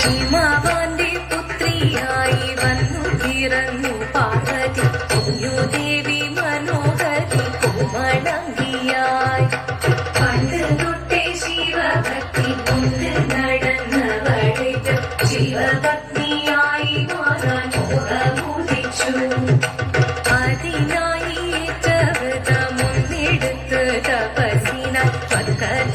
ഹിമവാന്റെ പുത്രിയായി വന്നു പിറന്നു പാർവതി. കുഞ്ഞുദേവി മനോഹരി കോമളങ്കിയായി പണ്ട് തൊട്ടേ ശിവഭക്തി കൊണ്ട് നടന്നവളിത് ശിവപത്നിയായി മാറാൻ മോഹമുദിച്ചു അതിനായി ഏറ്റവൃതമൊന്നെടുത്ത് തപസിനാൽ പക്കതം ധരിച്ച്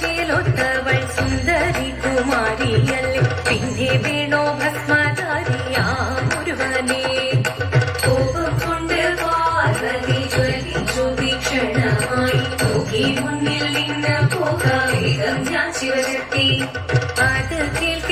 ചേലൊത്തവൾ സുന്ദരി കുമാരിയല്ലേ പിന്നെ വേണോ ഭസ്മധാരിയാ മുരുവനെ കോപം കൊണ്ട് പാർവതി ജ്വലിച്ചു തീക്ഷണമായി നോക്കി മുന്നിൽ നിന്ന് പോകാം. ഞാൻ ശിവശക്തി. അത് കേൾക്കെ.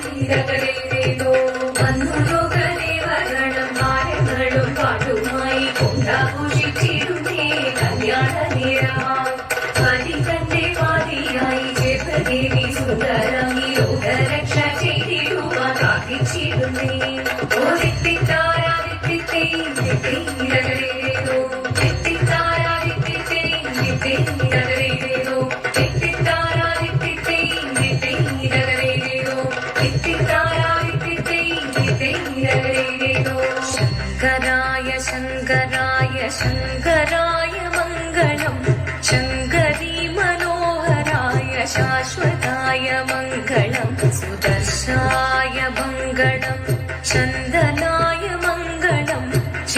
എത്തിത്താരാരിത്തിത്തേരോ വന്നു ലോകദേവഗണം ആരങ്ങളും പാട്ടുമായി शङ्कराय शङ्कराय शङ्कराय मङ्गलम् शङ्करी मनोहराय शाश्वताय मङ्गलम् सुदर्शाय मङ्गलम्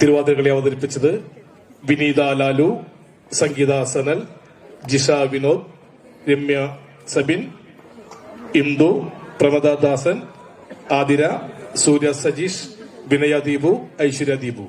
തിരുവാതിരകളെ അവതരിപ്പിച്ചത് വിനീത ലാലു സംഗീത സനൽ ജിഷ വിനോദ് രമ്യ സബിൻ ഇന്ദു പ്രമദ ദാസൻ ആതിര സൂര്യ സജീഷ് വിനയ ദീപു ഐശ്വര്യ ദീപു.